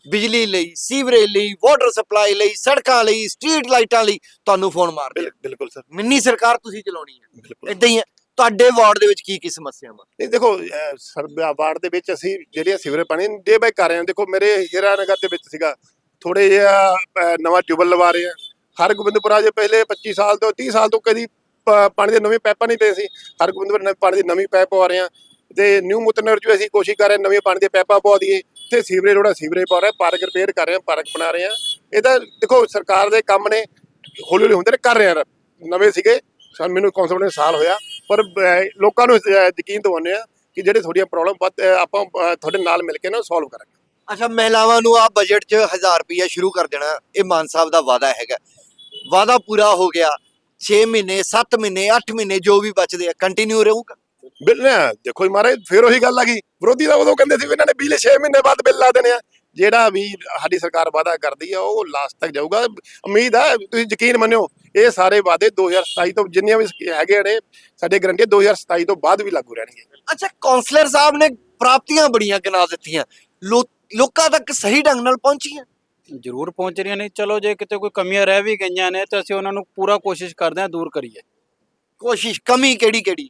ਬਿਜਲੀ ਲਈ ਸੀਵਰੇਜ ਲਈ ਵਾਟਰ ਸਪਲਾਈ ਲਈ ਸੜਕਾਂ ਲਈ ਸਟਰੀਟ ਲਾਈਟਾਂ ਲਈ ਤੁਹਾਨੂੰ ਫੋਨ ਮਾਰਦੇ ਆ। ਬਿਲ- ਬਿਲਕੁਲ ਸਰ। ਮਿੰਨੀ ਸਰਕਾਰ ਤੁਸੀਂ ਚਲਾਉਣੀ ਹੈ ਇਦਾਂ ਹੀ ਹੈ ਤੁਹਾਡੇ ਵਾਰਡ ਦੇ ਵਿੱਚ ਕੀ ਕੀ ਸਮੱਸਿਆਵਾਂ ਇਹ ਦੇਖੋ ਸਰਬਿਆ ਵਾਰਡ ਦੇ ਵਿੱਚ ਅਸੀਂ ਜਿਹੜੀਆਂ ਸੀਵਰੇਜ ਪਾਣੀ ਡੇ ਬਾਈ ਕਰ ਰਹੇ ਹਾਂ। ਦੇਖੋ ਮੇਰੇ ਹੀਰਾ ਨਗਰ ਦੇ ਵਿੱਚ ਸੀਗਾ। ਥੋੜੇ ਜਿਹਾ ਨਵਾਂ ਟਿਊਬਲ ਲਵਾ ਰਹੇ ਆ ਹਰ ਗੋਬਿੰਦਪੁਰਾ ਜੇ ਪਹਿਲੇ 25 ਸਾਲ ਤੋਂ 30 ਸਾਲ ਤੋਂ ਕਦੀ ਪਾਣੀ ਦੇ ਨਵੇਂ ਪਾਈਪਾਂ ਨਹੀਂ ਪਏ ਸੀ। ਹਰ ਗੋਬਿੰਦਪੁਰ ਨਵੇਂ ਪਾਣੀ ਦੀ ਨਵੀਂ ਪਾਈਪ ਪਵਾ ਰਹੇ ਆ ਤੇ ਨਿਊ ਮੁਤਨਰ ਚ ਅਸੀਂ ਕੋਸ਼ਿਸ਼ ਕਰ ਰਹੇ ਹਾਂ ਨਵੇਂ ਪਾਣੀ ਦੇ ਪਾਈਪਾਂ ਪਵਾ ਦਈਏ ਤੇ ਸੀਵਰੇਜ ਰੋੜਾ ਸੀਵਰੇਜ ਪਾ ਰਹੇ ਪਾਰਕ ਰਿਪੇਅਰ ਕਰ ਰਹੇ ਆ ਪਾਰਕ ਬਣਾ ਰਹੇ ਆ ਇਹ ਤਾਂ ਦੇਖੋ ਸਰਕਾਰ ਦੇ ਕੰਮ ਨੇ ਹੌਲੀ ਹੌਲੀ ਹੁੰਦੇ ਨੇ, ਕਰ ਰਹੇ ਆ ਨਵੇਂ ਸੀਗੇ, ਸਾਨੂੰ ਮੈਨੂੰ ਕੌਂਸਲ ਨੇ ਸਾਲ ਹੋਇਆ, ਪਰ ਲੋਕਾਂ ਨੂੰ ਯਕੀਨ ਦਿਵਾਉਂਦੇ ਆ ਕਿ ਜਿਹੜੇ ਤੁਹਾਡੀਆਂ ਪ੍ਰੋਬਲਮ ਆਪਾਂ ਤੁਹਾਡੇ ਨਾਲ ਮਿਲ ਕੇ ਨਾ ਸੋਲਵ ਕਰਾਂਗੇ। ਅੱਛਾ, ਮਹਿਲਾਵਾਂ ਨੂੰ ਆ ਬਜਟ 'ਚ 1000 ਰੁਪਇਆ ਸ਼ੁਰੂ ਕਰ ਦੇਣਾ, ਇਹ ਮਾਨ ਸਾਹਿਬ ਦਾ ਵਾਅਦਾ ਹੈਗਾ। ਵਾਅਦਾ ਪੂਰਾ ਹੋ ਗਿਆ 6 ਮਹੀਨੇ 7 ਮਹੀਨੇ 8 ਮਹੀਨੇ ਜੋ ਵੀ ਬਚਦੇ ਆ ਕੰਟੀਨਿਊ ਰਹੂਗਾ? ਬਿੱਲ ਨਾ ਦੇਖੋ ਜੀ ਮਹਾਰਾਜ ਫਿਰ ਉਹੀ ਗੱਲ ਆ ਗਈ। ਵਿਰੋਧੀ ਦਾ ਉਦੋਂ ਕਹਿੰਦੇ ਸੀ ਵੀ ਇਹਨਾਂ ਨੇ ਬਿਜਲੀ 6 ਮਹੀਨੇ ਬਾਅਦ ਬਿੱਲ ਲਾ ਦੇਣੇ ਆ। ਜਿਹੜਾ ਵੀ ਸਾਡੀ ਸਰਕਾਰ ਵਾਅਦਾ ਕਰਦੀ ਆ ਉਹ ਲਾਸਟ ਤੱਕ ਜਾਊਗਾ। ਉਮੀਦ ਆ ਤੁਸੀਂ ਯਕੀਨ ਮੰਨਿਓ ਇਹ ਸਾਰੇ ਵਾਅਦੇ 2027 ਤੋਂ ਜਿੰਨੀਆਂ ਵੀ ਹੈਗੇ ਨੇ ਸਾਡੇ ਗਰੰਟੀ 2027 ਤੋਂ ਬਾਅਦ ਵੀ ਲਾਗੂ ਰਹਿਣਗੇ ਅੱਛਾ ਕਾਉਂਸਲਰ ਸਾਹਿਬ ਨੇ ਪ੍ਰਾਪਤੀਆਂ ਬੜੀਆਂ ਗਿਣਾ ਦਿੱਤੀਆਂ। ਲੋ- ਲੋਕਾਂ ਤੱਕ ਸਹੀ ਢੰਗ ਨਾਲ ਪਹੁੰਚੀਆਂ। ਜ਼ਰੂਰ ਪਹੁੰਚ ਰਹੀਆਂ ਨੇ। ਚਲੋ ਜੇ ਕਿਤੇ ਕੋਈ ਕਮੀਆਂ ਰਹਿ ਵੀ ਗਈਆਂ ਨੇ ਤਾਂ ਅਸੀਂ ਉਹਨਾਂ ਨੂੰ ਪੂਰਾ ਕੋਸ਼ਿਸ਼ ਕਰਦੇ ਹਾਂ ਦੂਰ ਕਰੀਏ। ਕੋਸ਼ਿਸ਼ ਕਮੀ ਕਿਹੜੀ ਕਿਹੜੀ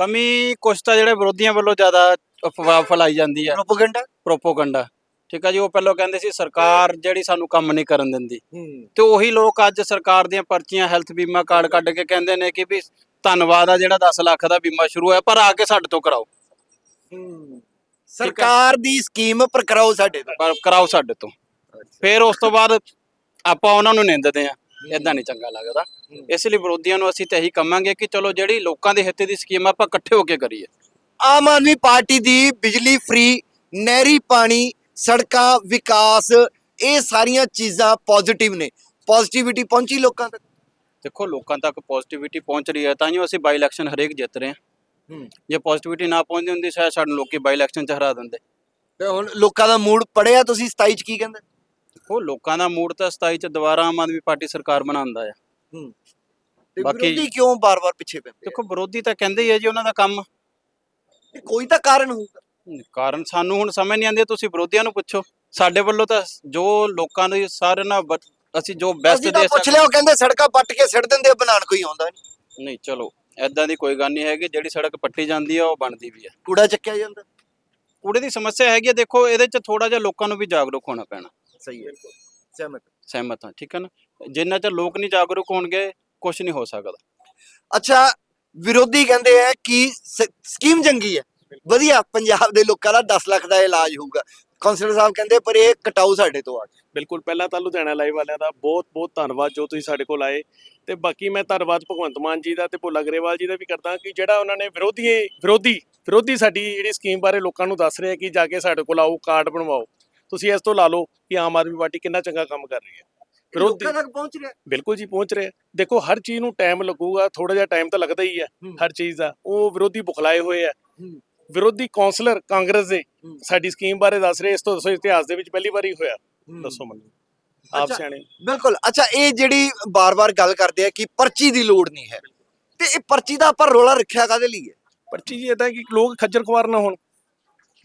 ਕਮੀ ਕੁਛ ਤਾਂ ਜਿਹੜੇ ਵਿਰੋਧੀਆਂ ਵੱਲੋਂ ਜ਼ਿਆਦਾ ਅਫਵਾਹ ਫੈਲਾਈ ਜਾਂਦੀ ਹੈ ਪ੍ਰੋਪਗੈਂਡਾ? ਪ੍ਰੋਪੋਗੰਡਾ। ਠੀਕ ਹੈ ਜੀ ਉਹ ਪਹਿਲਾਂ ਕਹਿੰਦੇ ਸੀ ਸਰਕਾਰ ਜਿਹੜੀ ਸਾਨੂੰ ਕੰਮ ਨਹੀਂ ਕਰਨ ਦਿੰਦੀ। ਤੇ ਉਹੀ ਲੋਕ ਅੱਜ ਸਰਕਾਰ ਦੀਆਂ ਪਰਚੀਆਂ ਹੈਲਥ ਬੀਮਾ ਕਾਰਡ ਕੱਢ ਕੇ ਕਹਿੰਦੇ ਨੇ ਕਿ ਵੀ ਧੰਨਵਾਦ ਆ ਜਿਹੜਾ 10 ਲੱਖ ਦਾ ਬੀਮਾ ਸ਼ੁਰੂ ਹੋਇਆ ਪਰ ਆ ਕੇ ਸਾਡੇ ਤੋਂ ਕਰਾਓ। ਸਰਕਾਰ ਦੀ ਸਕੀਮ ਪਰ ਕਰਾਓ ਸਾਡੇ ਤੋਂ। ਕਰਾਓ ਸਾਡੇ ਤੋਂ। ਫਿਰ ਉਸ ਤੋਂ ਬਾਅਦ ਆਪਾਂ ਉਹਨਾਂ ਨੂੰ ਨਿੰਦਦੇ ਆ। ਇਦਾਂ ਨਹੀਂ ਚੰਗਾ ਲੱਗਦਾ। ਇਸ ਲਈ ਵਿਰੋਧੀਆਂ ਨੂੰ ਅਸੀਂ ਤਾਂ ਇਹੀ ਕਹਾਂਗੇ ਕਿ ਚਲੋ ਜਿਹੜੀ ਲੋਕਾਂ ਦੇ ਹਿੱਤ ਦੀ ਸਕੀਮ ਆਪਾਂ ਇਕੱਠੇ ਹੋ ਕੇ ਕਰੀਏ। ਆਮ ਆਦਮੀ ਪਾਰਟੀ ਦੀ ਬਿਜਲੀ ਫ੍ਰੀ ਨਹਿਰੀ ਪਾਣੀ ਸੜਕਾਂ ਵਿਕਾਸ ਇਹ ਸਾਰੀਆਂ ਚੀਜ਼ਾਂ ਪੋਜ਼ਿਟਿਵ ਨੇ। ਪੋਜ਼ਿਟਿਵਿਟੀ ਪਹੁੰਚੀ ਲੋਕਾਂ ਤੱਕ? ਦੇਖੋ ਲੋਕਾਂ ਤੱਕ ਪੋਜ਼ਿਟਿਵਿਟੀ ਪਹੁੰਚ ਰਹੀ ਹੈ ਤਾਂ ਹੀ ਅਸੀਂ ਬਾਈ ਇਲੈਕਸ਼ਨ ਹਰੇਕ ਜਿੱਤ ਰਹੇ ਹਾਂ। ਹੂੰ। ਜੇ ਪੋਜ਼ਿਟਿਵਿਟੀ ਨਾ ਪਹੁੰਚਦੀ ਹੁੰਦੀ ਸ਼ਾਇਦ ਸਾਨੂੰ ਲੋਕੀ ਬਾਈ ਇਲੈਕਸ਼ਨ ਚ ਹਰਾ ਦਿੰਦੇ। ਤੇ ਹੁਣ ਲੋਕਾਂ ਦਾ ਮੂਡ ਪੜਿਆ ਤੁਸੀਂ 27 ਚ ਕੀ ਕਹਿੰਦੇ? ਉਹ ਲੋਕਾਂ ਦਾ ਮੂਡ ਤਾਂ 27 ਚ ਦੁਬਾਰਾ ਆਮ ਆਦਮੀ ਪਾਰਟੀ ਸਰਕਾਰ ਬਣਾਉਂਦਾ ਆ। ਤੇ ਬਾਕੀ- ਵਿਰੋਧੀ ਕਿਉਂ ਬਾਰ-ਬਾਰ ਪਿੱਛੇ ਪੈਂਦੇ ਦੇਖੋ ਵਿਰੋਧੀ ਤਾਂ ਕਹਿੰਦੇ ਹੀ ਹੈ ਜੀ ਉਹਨਾਂ ਦਾ ਕੰਮ। ਆ? ਕੋਈ ਤਾਂ ਕਾਰਨ ਹੋਊਗਾ। ਕਾਰਨ ਸਾਨੂੰ ਹੁਣ ਸਮਝ ਨਹੀਂ ਆਉਂਦੀ ਤੁਸੀਂ ਵਿਰੋਧੀਆਂ ਨੂੰ ਪੁੱਛੋ। ਸਾਡੇ ਵੱਲੋਂ ਤਾਂ ਜੋ ਲੋਕਾਂ ਦੇ ਸਾਰੇ ਨਾਲ ਵ- ਅਸੀਂ ਜੋ ਬੈਸਟ ਅਸੀਂ ਤਾਂ ਦੇ ਪੁੱਛ ਸਕਦੇ ਲਿਆ ਉਹ ਕਹਿੰਦੇ ਸੜਕਾਂ ਪੱਟ ਕੇ ਸਿੱਟ ਦਿੰਦੇ ਆ, ਬਣਾਉਣ ਕੋਈ ਆਉਂਦਾ ਨਹੀਂ। ਨਹੀਂ ਚਲੋ ਐਦਾਂ ਦੀ ਕੋਈ ਗੱਲ ਨਹੀਂ ਹੈਗੀ ਜਿਹੜੀ ਸੜਕ ਪੱਟੀ ਜਾਂਦੀ ਆ ਉਹ ਬਣਦੀ ਵੀ ਆ। ਕੂੜਾ ਚੱਕਿਆ ਜਾਂਦਾ। ਕੂੜੇ ਦੀ ਸਮੱਸਿਆ ਹੈਗੀ ਆ ਦੇਖੋ ਇਹਦੇ ਚ ਥੋੜਾ ਜਿਹਾ ਲੋਕਾਂ ਨੂੰ ਵੀ ਜਾਗਰੂਕ ਹੋਣਾ ਪੈਣਾ। ਸਹੀ ਹੈ ਸਹਿਮਤ। ਸਹਿਮਤ ਹਾਂ ਠੀਕ ਹੈ ਨਾ? ਜਿੰਨਾ ਚਿਰ ਲੋਕ ਨਹੀਂ ਜਾਗਰੂਕ ਹੋਣਗੇ ਕੁਝ ਨਹੀਂ ਹੋ ਸਕਦਾ। ਅੱਛਾ ਵਿਰੋਧੀ ਕਹਿੰਦੇ ਆ ਕਿ ਸਕੀਮ ਚੰਗੀ ਹੈ। ਵਧੀਆ ਪੰਜਾਬ ਦੇ ਲੋਕਾਂ ਦਾ 10 ਲੱਖ ਦਾ ਇਲਾਜ ਹੋਊਗਾ। ਕਾਉਂਸਲਰ ਸਾਹਿਬ ਕਹਿੰਦੇ ਪਰ ਇਹ ਕਟਾਓ ਸਾਡੇ ਤੋਂ ਆ। ਬਿਲਕੁਲ ਪਹਿਲਾਂ ਤਾਂ ਲੁਧਿਆਣਾ ਲਾਈਵ ਵਾਲਿਆਂ ਦਾ ਬਹੁਤ ਬਹੁਤ ਧੰਨਵਾਦ ਜੋ ਤੁਸੀਂ ਸਾਡੇ ਕੋਲ ਆਏ। ਤੇ ਬਾਕੀ ਮੈਂ ਧੰਨਵਾਦ ਭਗਵੰਤ ਮਾਨ ਜੀ ਦਾ ਤੇ ਭੋਲਾ ਗਰੇਵਾਲ ਜੀ ਦਾ ਵੀ ਕਰਦਾ ਕਿ ਜਿਹੜਾ ਉਹਨਾਂ ਨੇ ਵਿਰੋਧੀ ਵਿਰੋਧੀ ਵਿਰੋਧੀ ਸਾਡੀ ਜਿਹੜੀ ਸਕੀਮ ਬਾਰੇ ਲੋਕਾਂ ਨੂੰ ਦੱਸ ਰਹੇ ਕਿ ਜਾ ਕੇ ਸਾਡੇ ਕੋਲ ਆਓ ਕਾਰਡ ਬਣਵਾਓ। ਤੁਸੀਂ ਇਸ ਤੋਂ ਲਾ ਲਓ ਕਿ ਆਮ ਆਦਮੀ ਪਾਰਟੀ ਕਿੰਨਾ ਚੰਗਾ ਕੰਮ ਕਰ ਰਹੀ ਹੈ। ਵਿਰੋਧੀ ਲੋਕਾਂ ਤੱਕ ਪਹੁੰਚ ਰਿਹਾ। ਬਿਲਕੁਲ ਜੀ ਪਹੁੰਚ ਰਿਹਾ। ਦੇਖੋ ਹਰ ਚੀਜ਼ ਨੂੰ ਟਾਈਮ ਲੱਗੂਗਾ ਥੋੜਾ ਜਿਹਾ ਟਾਈਮ ਤਾਂ ਲੱਗਦਾ ਹੀ ਹੈ। ਹਰ ਚੀਜ਼ ਦਾ। ਉਹ ਵਿਰੋਧੀ ਬੁਖਲਾਏ ਹੋਏ ਆ। ਵਿਰੋਧੀ ਕਾਉਂਸਲਰ ਕਾਂਗਰਸ ਦੇ। ਸਾਡੀ ਸਕੀਮ ਬਾਰੇ ਦੱਸ ਰਹੇ ਇਸ ਤੋਂ ਦੱਸੋ ਇਤਿਹਾਸ ਦੇ ਵਿੱਚ ਪਹਿਲੀ ਵਾਰੀ ਹੋਇਆ। ਦੱਸੋ ਮੈਨੂੰ। ਆਪ। ਸਿਆਣੇ। ਬਿਲਕੁਲ। ਅੱਛਾ ਇਹ ਜਿਹੜੀ ਬਾਰ-ਬਾਰ ਗੱਲ ਕਰਦੇ ਆ ਕਿ ਪਰਚੀ ਦੀ ਲੋੜ ਨਹੀਂ ਹੈ। ਤੇ ਇਹ ਪਰਚੀ ਦਾ ਆਪਾਂ ਰੋਲਾ ਰੱਖਿਆ ਕਾਦੇ ਲਈ ਹੈ? ਪਰਚੀ ਜੀ ਇਦਾਂ ਕਿ ਲੋਕ ਖੱਜਰ ਖੁਆਰ ਨਾ ਹੋਣ।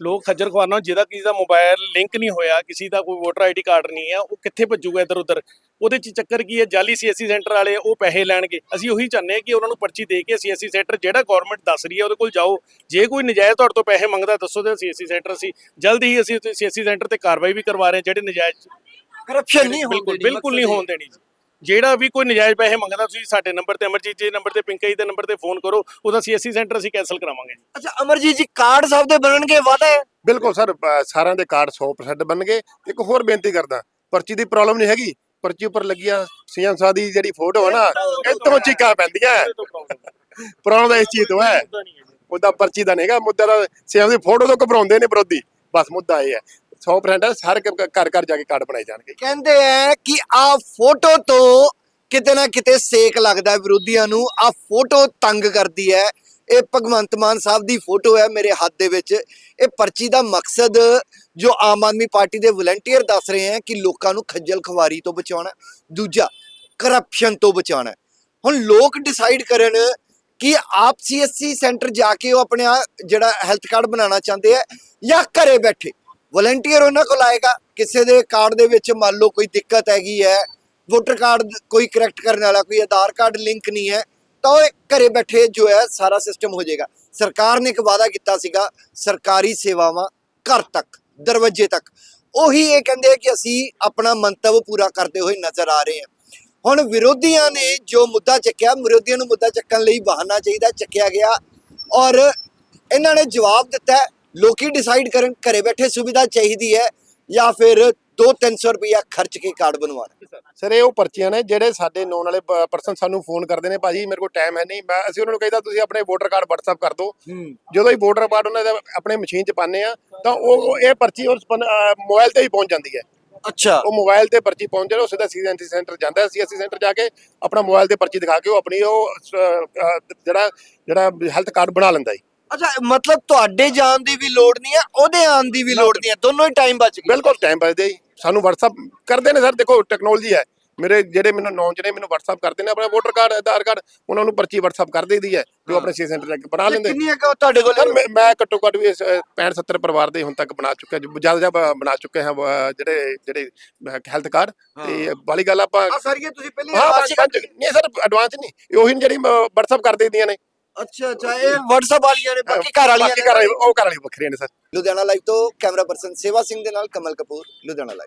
ਲੋਕ ਖੱਜਰ ਖੁਆਰ ਨਾ ਜਿਹਦਾ ਕਿਸੇ ਦਾ ਮੋਬਾਈਲ ਲਿੰਕ ਨਹੀਂ ਹੋਇਆ ਕਿਸੇ ਦਾ ਕੋਈ ਵੋਟਰ ਆਈਡੀ ਕਾਰਡ ਨਹੀਂ ਆ ਉਹ ਕਿੱਥੇ ਭੱਜੂਗਾ ਇੱਧਰ ਉੱਧਰ ਉਹਦੇ ਚ ਚੱਕਰ ਕੀ ਹੈ ਜਾਲੀ ਸੀਐਸਸੀ ਸੈਂਟਰ ਵਾਲੇ ਉਹ ਪੈਸੇ ਲੈਣਗੇ। ਅਸੀਂ ਉਹੀ ਚਾਹੁੰਦੇ ਹਾਂ ਕਿ ਉਹਨਾਂ ਨੂੰ ਪਰਚੀ ਦੇ ਕੇ ਸੀਐਸਸੀ ਸੈਂਟਰ ਜਿਹੜਾ ਗਵਰਨਮੈਂਟ ਦੱਸ ਰਹੀ ਹੈ ਉਹਦੇ ਕੋਲ ਜਾਓ। ਜੇ ਕੋਈ ਨਜਾਇਜ਼ ਤੁਹਾਡੇ ਤੋਂ ਪੈਸੇ ਮੰਗਦਾ ਦੱਸੋ ਤੇ ਸੀਐਸਸੀ ਸੈਂਟਰ ਅਸੀਂ। ਜਲਦ ਹੀ ਅਸੀਂ ਸੀਐਸਸੀ ਸੈਂਟਰ ਤੇ ਕਾਰਵਾਈ ਵੀ ਕਰਵਾ ਰਹੇ ਹਾਂ ਜਿਹੜੇ ਨਜਾਇਜ਼ ਕਰਪਸ਼ਨ ਨਹੀਂ ਹੋਣ ਬਿਲਕੁਲ ਨਹੀਂ ਹੋਣ ਦੇਣੀ ਜੀ। ਜਿਹੜਾ ਵੀ ਕੋਈ ਨਜਾਇਜ਼ ਪੈਸੇ ਮੰਗਦਾ ਤੁਸੀਂ ਸਾਡੇ ਨੰਬਰ ਤੇ ਅਮਰਜੀਤ ਜੀ ਨੰਬਰ ਤੇ ਪਿੰਕਾ ਜੀ ਦੇ ਨੰਬਰ ਤੇ ਫੋਨ ਕਰੋ ਉਹਦਾ ਸੀਐਸਸੀ ਸੈਂਟਰ ਅਸੀਂ ਕੈਨਸਲ ਕਰਾਵਾਂਗੇ ਜੀ। ਅੱਛਾ ਅਮਰਜੀਤ ਜੀ ਕਾਰਡ ਸਾਹਿਬ ਦੇ ਬਣਨਗੇ ਵਾਦਾ ਹੈ? ਬਿਲਕੁਲ ਸਰ ਅ, ਸਾਰਿਆਂ ਦੇ ਕਾਰਡ 100% ਬਣਨਗੇ। ਇੱਕ ਹੋਰ ਬੇਨਤੀ ਕਰਦਾ ਪਰਚੀ ਦੀ ਪ੍ਰੋਬਲਮ ਨਹੀਂ ਹੈਗੀ। ਪਰਚੀ ਉੱਪਰ ਲੱਗੀਆਂ ਸੀਐਮ ਸਾਹਿਬ ਦੀ ਜਿਹੜੀ ਫੋਟੋ ਹੈ ਨਾ ਇਹ ਤੋਂ ਚੀਕਾਂ ਪੈਂਦੀਆਂ। ਪ੍ਰੋਬਲਮ ਇਸ ਚੀਜ਼ ਤੋਂ ਹੈ। ਮੁੱਦਾ ਪਰਚੀ ਦਾ ਨਹੀਂਗਾ ਮੁੱਦਾ ਸੀਐਮ ਦੀ ਫੋਟੋ ਤੋਂ ਘਬਰਾਉਂਦੇ ਨੇ ਵਿਰੋਧੀ। ਬਸ ਮੁੱਦਾ ਇਹ ਹੈ। 100% ਸਾਰੇ ਘਰ ਘਰ ਜਾ ਕੇ ਕਾਰਡ ਬਣਾਏ ਜਾਣਗੇ ਕਹਿੰਦੇ ਆ ਕਿ ਆ ਫੋਟੋ ਤੋਂ ਕਿਤੇ ਨਾ ਕਿਤੇ ਸੇਕ ਲੱਗਦਾ ਹੈ ਵਿਰੋਧੀਆਂ ਨੂੰ। ਆ ਫੋਟੋ ਤੰਗ ਕਰਦੀ ਹੈ ਇਹ ਭਗਵੰਤ ਮਾਨ ਸਾਹਿਬ ਦੀ ਫੋਟੋ ਹੈ ਮੇਰੇ ਹੱਥ ਦੇ ਵਿੱਚ। ਇਹ ਪਰਚੀ ਦਾ ਮਕਸਦ ਜੋ ਆਮ ਆਦਮੀ ਪਾਰਟੀ ਦੇ ਵਲੰਟੀਅਰ ਦੱਸ ਰਹੇ ਹੈ ਕਿ ਲੋਕਾਂ ਨੂੰ ਖੱਜਲ ਖਵਾਰੀ ਤੋਂ ਬਚਾਉਣਾ ਦੂਜਾ ਕਰਪਸ਼ਨ ਤੋਂ ਬਚਾਉਣਾ ਹੁਣ ਲੋਕ ਡਿਸਾਈਡ ਕਰਨ ਕਿ ਆਪ ਸੀਐਸਸੀ ਸੈਂਟਰ ਜਾ ਕੇ ਉਹ ਆਪਣਾ ਜਿਹੜਾ ਹੈਲਥ ਕਾਰਡ ਬਣਾਉਣਾ ਚਾਹੁੰਦੇ ਆ ਜਾਂ ਘਰੇ ਬੈਠੇ। ਵਲੰਟੀਅਰ ਉਹਨਾਂ ਕੋਲ ਆਏਗਾ। ਕਿਸੇ ਦੇ ਕਾਰਡ ਦੇ ਵਿੱਚ ਮੰਨ ਲਓ ਕੋਈ ਦਿੱਕਤ ਹੈਗੀ ਹੈ ਵੋਟਰ ਕਾਰਡ ਕੋਈ ਕਰੈਕਟ ਕਰਨ ਵਾਲਾ, ਕੋਈ ਆਧਾਰ ਕਾਰਡ ਲਿੰਕ ਨਹੀਂ ਹੈ, ਤਾਂ ਉਹ ਘਰੇ ਬੈਠੇ ਜੋ ਹੈ ਸਾਰਾ ਸਿਸਟਮ ਹੋ ਜਾਏਗਾ। ਸਰਕਾਰ ਨੇ ਇੱਕ ਵਾਅਦਾ ਕੀਤਾ ਸੀਗਾ, ਸਰਕਾਰੀ ਸੇਵਾਵਾਂ ਘਰ ਤੱਕ, ਦਰਵਾਜ਼ੇ ਤੱਕ। ਉਹੀ ਇਹ ਕਹਿੰਦੇ ਆ ਕਿ ਅਸੀਂ ਆਪਣਾ ਮੰਤਵ ਪੂਰਾ ਕਰਦੇ ਹੋਏ ਨਜ਼ਰ ਆ ਰਹੇ ਹਾਂ। ਹੁਣ ਵਿਰੋਧੀਆਂ ਨੇ ਜੋ ਮੁੱਦਾ ਚੱਕਿਆ, ਵਿਰੋਧੀਆਂ ਨੂੰ ਮੁੱਦਾ ਚੱਕਣ ਲਈ ਬਹਾਨਾ ਚਾਹੀਦਾ, ਚੱਕਿਆ ਗਿਆ ਔਰ ਇਹਨਾਂ ਨੇ ਜਵਾਬ ਦਿੱਤਾ ਲੋਕੀ ਡਿਸਾਈਡ ਕਰਨ ਘਰੇ ਬੈਠੇ ਸੁਵਿਧਾ ਚਾਹੀਦੀ ਹੈ ਜਾਂ ਫਿਰ 2-300 ਰੁਪਇਆ ਖਰਚ ਕੇ ਕਾਰਡ ਬਣਵਾਉਣਾ ਸਰ ਇਹ ਉਹ ਪਰਚੀਆਂ ਨੇ ਜਿਹੜੇ ਸਾਡੇ ਨੋਨ ਵਾਲੇ ਪਰਸਨ ਸਾਨੂੰ ਫੋਨ ਕਰਦੇ ਨੇ ਭਾਜੀ ਮੇਰੇ ਕੋਲ ਟਾਈਮ ਹੈ ਨਹੀਂ ਮੈਂ ਅਸੀਂ ਉਹਨਾਂ ਨੂੰ ਕਹਿੰਦਾ ਤੁਸੀਂ ਆਪਣੇ ਵੋਟਰ ਕਾਰਡ WhatsApp ਕਰ ਦਿਓ। ਜਦੋਂ ਹੀ ਵੋਟਰ ਕਾਰਡ ਉਹਨਾਂ ਦੇ ਆਪਣੇ ਮਸ਼ੀਨ 'ਚ ਪਾਉਂਦੇ ਆ ਤਾਂ ਉਹ ਇਹ ਪਰਚੀ ਉਸ ਮੋਬਾਈਲ ਤੇ ਹੀ ਪਹੁੰਚ ਜਾਂਦੀ ਹੈ। ਅੱਛਾ। ਉਹ ਮੋਬਾਈਲ ਤੇ ਪਰਚੀ ਪਹੁੰਚ ਜਾਏ ਉਹ ਸਿੱਧਾ ਸੀਐਨਸੀ ਸੈਂਟਰ ਜਾਂਦਾ ਹੈ ਸੀਐਸਸੀ ਸੈਂਟਰ ਜਾ ਕੇ ਆਪਣਾ ਮੋਬਾਈਲ ਤੇ ਪਰਚੀ ਦਿਖਾ ਕੇ ਉਹ ਆਪਣੀ ਉਹ ਜਿਹੜਾ ਜਿਹੜਾ ਹੈਲਥ ਕਾਰਡ ਬਣਾ ਲੈਂਦਾ ਹੈ। ਅੱਛਾ ਮਤਲਬ ਤੁਹਾਡੇ ਜਾਣ ਦੀ ਵੀ ਲੋੜ ਨਹੀਂ ਹੈ ਉਹਦੇ ਆਉਣ ਦੀ ਵੀ ਲੋੜ ਨਹੀਂ ਹੈ ਦੋਨੋਂ ਹੀ ਟਾਈਮ ਬਚ ਗਿਆ ਬਿਲਕੁਲ ਟਾਈਮ ਬਚਦੇ ਹੀ ਸਾਨੂੰ WhatsApp ਕਰਦੇ ਨੇ ਸਰ ਦੇਖੋ ਟੈਕਨੋਲੋਜੀ ਹੈ। ਮੇਰੇ ਜਿਹੜੇ ਮੈਨੂੰ ਚ ਨੇ ਮੈਨੂੰ WhatsApp ਕਰਦੇ ਨੇ ਆਪਣਾ ਵੋਟਰ ਕਾਰਡ ਆਧਾਰ ਕਾਰਡ ਉਹਨਾਂ ਨੂੰ ਪਰਚੀ WhatsApp ਕਰ ਦੇਈਦੀ ਹੈ ਜੋ ਆਪਣੇ ਸੀ ਸੈਂਟਰ ਜਾ ਕੇ ਬਣਾ ਲੈਂਦੇ। ਕਿੰਨੀ ਹੈ ਕਿ ਤੁਹਾਡੇ ਕੋਲ ਸਰ ਮੈਂ ਮੈਂ ਘੱਟੋ ਘੱਟ ਵੀ 65 70 ਪਰਿਵਾਰ ਦੇ ਹੁਣ ਤੱਕ ਬਣਾ ਚੁੱਕਿਆ ਜ਼ਿਆਦਾ ਜ਼ਿਆਦਾ ਬਣਾ ਚੁੱਕੇ ਹਾਂ ਅਹ, ਜਿਹੜੇ ਜਿਹੜੇ ਹੈਲਥ ਕਾਰਡ ਤੇ ਵਾਲੀ ਗੱਲ ਆਪਾਂ ਆ ਸਾਰੀਆਂ ਤੁਸੀਂ ਪਹਿਲੇ ਹਾਂ advance ਬਸ ਬਸ- ਨਹੀਂ ਸਰ ਐਡਵਾਂਸ ਨਹੀਂ ਉਹੀ ਜਿਹੜੀ WhatsApp ਕਰ ਦੇਈਦੀਆਂ ਨੇ। ਅੱਛਾ ਅੱਛਾ ਇਹ WhatsApp ਵਾਲੀਆਂ ਨੇ ਬਾਕੀ ਘਰ ਵਾਲੀਆਂ ਬਾਕੀ ਨੇ ਘਰ ਵਾਲੀ ਉਹ ਘਰ ਵਾਲੀ ਵੱਖਰੀਆਂ ਨੇ ਸਰ। ਲੁਧਿਆਣਾ ਲਾਈਵ ਤੋਂ ਕੈਮਰਾ ਪਰਸਨ ਸੇਵਾ ਸਿੰਘ ਦੇ ਨਾਲ ਕਮਲ ਕਪੂਰ ਲੁਧਿਆਣਾ ਲਾਈਵ